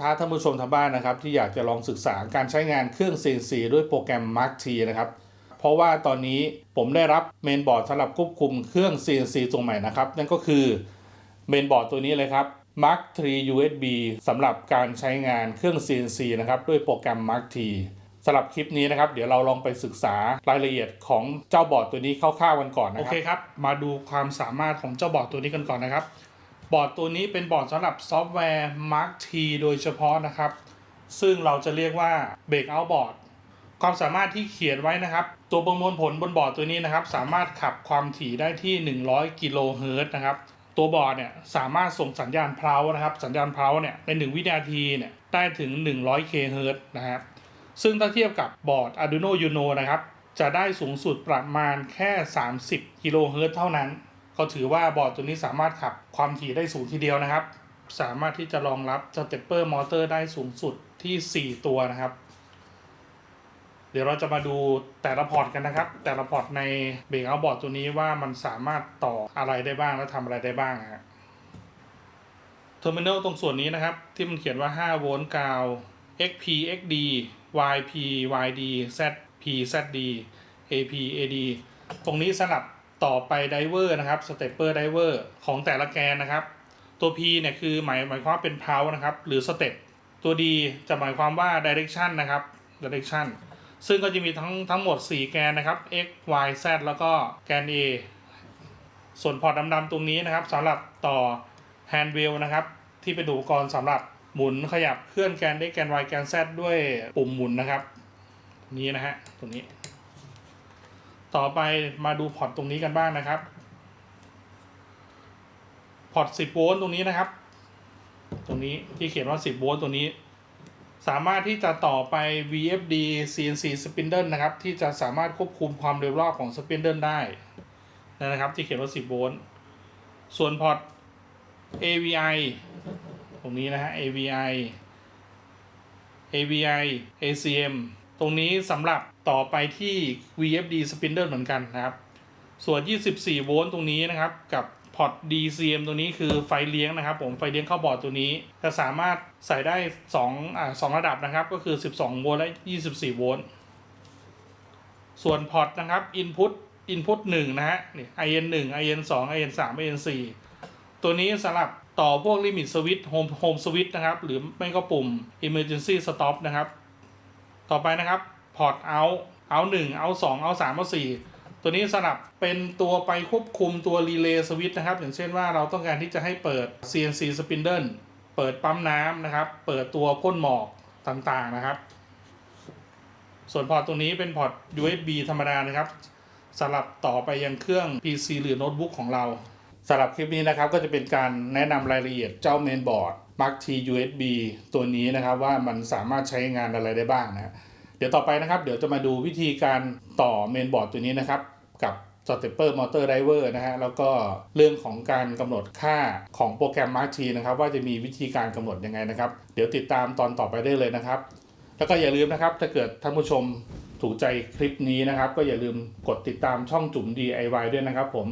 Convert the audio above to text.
ถ้าท่านผู้ชมทางบ้านนะครับ ที่อยากจะลองศึกษาการใช้งานเครื่อง CNC ด้วยโปรแกรม Mark T นะครับ เพราะว่าตอนนี้ผมได้รับเมนบอร์ดสำหรับควบคุมเครื่อง CNC ตัวใหม่นะครับ นั่นก็คือเมนบอร์ดตัวนี้เลยครับ Mark 3 USB สำหรับการใช้งานเครื่อง CNC นะครับด้วยโปรแกรม Mark T สำหรับคลิปนี้นะครับ เดี๋ยวเราลองไปศึกษารายละเอียดของเจ้าบอร์ดตัวนี้คร่าวๆกันก่อนนะครับ โอเคครับ มาดูความสามารถของเจ้าบอร์ดตัวนี้กันก่อนนะครับ บอร์ดตัวนี้เป็นบอร์ดสำหรับซอฟต์แวร์ Mark T โดยเฉพาะนะครับ ซึ่งเราจะเรียกว่า Breakout Board ความสามารถที่เขียนไว้นะครับ ตัวประมวลผลบนบอร์ดตัวนี้นะครับ สามารถขับความถี่ได้ที่ 100 กิโลเฮิรตซ์นะครับ ตัวบอร์ดเนี่ยสามารถส่งสัญญาณเพลานะครับ สัญญาณเพลาเนี่ยใน 1 วินาทีเนี่ยได้ถึง 100เคเฮิรตนะครับ ซึ่งถ้าเทียบกับบอร์ด Arduino Uno นะครับ จะได้สูงสุดประมาณแค่ 30 กิโลเฮิรตซ์เท่านั้น ก็ถือว่าบอร์ดตัวนี้สามารถขับความถี่ได้สูงทีเดียวนะครับ สามารถที่จะรองรับสเตปเปอร์มอเตอร์ได้สูงสุดที่ 4 ตัวนะครับ เดี๋ยวเราจะมาดูแต่ละพอร์ตกันนะครับ แต่ละพอร์ตในเบรกเอาบอร์ดตัวนี้ว่ามันสามารถต่ออะไรได้บ้างและทำอะไรได้บ้างฮะเทอร์มินอลตรงส่วนนี้นะครับ ที่มันเขียนว่า 5 โวลต์กาว XP XD YP YD ZP ZD AP AD ตรงนี้สลับ ต่อไปไดเวอร์นะครับสเตปเปอร์ไดเวอร์ของแต่ละแกนนะครับ ตัว P เนี่ยคือหมายหมายความเป็นเพานะครับ หรือสเต็ปตัว D จะหมายความว่า direction นะครับ direction ซึ่งก็จะมีทั้งทั้งหมด 4 แกนนะครับ x y z แล้วก็แกน a ส่วนพอร์ตดำๆตรงนี้นะครับสำหรับต่อ hand wheel นะครับ ที่เป็นอุปกรณ์สำหรับหมุนขยับเคลื่อนแกน x แกน y แกน z ด้วยปุ่มหมุนนะครับ นี้นะฮะตรงนี้ ต่อไปมาดูพอร์ตตรงนี้กันบ้างนะครับพอร์ต10โวลต์ตรงนี้นะครับ ตรงนี้ที่เขียนว่า 10โวลต์ตัวนี้ สามารถที่จะต่อไป VFD CNC Spindle นะครับ ที่จะสามารถควบคุมความเร็วรอบของ Spindle ได้นะครับ ที่เขียนว่า 10โวลต์ส่วนพอร์ต AVI ตรงนี้นะฮะ AVI AVI ACM ตรงนี้สำหรับ ต่อไปที่ VFD Spindle เหมือนกันนะครับ ส่วน 24 โวลต์ตรงนี้นะครับ กับพอร์ต DCM ตัวนี้คือไฟเลี้ยงนะครับ ผมไฟเลี้ยงเข้าบอร์ดตัวนี้ จะสามารถใส่ได้2อ่า2ระดับนะครับ ก็คือ 12 โวลต์และ 24 โวลต์ ส่วนพอร์ตนะครับ Input Input 1 นะฮะนี่ IN 1 IN 2 IN 3 IN 4ตัวนี้สำหรับต่อพวก Limit Switch Home Home Switch นะครับ หรือไม่ก็ปุ่ม Emergency Stop นะครับ ต่อไปนะครับ พอร์ต out out 1 out 2 out 3 out 4ตัวนี้สลับเป็นตัวไปควบคุมตัว Relay Switch นะครับ อย่างเช่นว่าเราต้องการที่จะให้เปิด CNC Spindle เปิดปั๊มน้ำนะครับ เปิดตัวพ่นหมอกต่างๆนะครับ ส่วนพอร์ตตัวนี้เป็นพอร์ต USB ธรรมดานะครับสำหรับต่อไปยังเครื่อง PC หรือโน้ตบุ๊กของเราสำหรับคลิปนี้นะครับก็จะเป็นการแนะนำรายละเอียดเจ้าเมนบอร์ด Mark T USB ตัวนี้นะครับว่ามันสามารถใช้งานอะไรได้บ้างนะ เดี๋ยวต่อไปนะครับ เดี๋ยวจะมาดูวิธีการต่อเมนบอร์ดตัวนี้นะครับ กับ Stepper Motor Driver นะฮะแล้วก็เรื่องของการกำหนดค่าของโปรแกรม Mark T นะครับ ว่าจะมีวิธีการกำหนดยังไงนะครับ เดี๋ยวติดตามตอนต่อไปได้เลยนะครับ แล้วก็อย่าลืมนะครับถ้าเกิดท่านผู้ชมถูกใจคลิปนี้นะครับ ก็อย่าลืมกดติดตามช่องจุ๋ม DIY ด้วยนะครับผม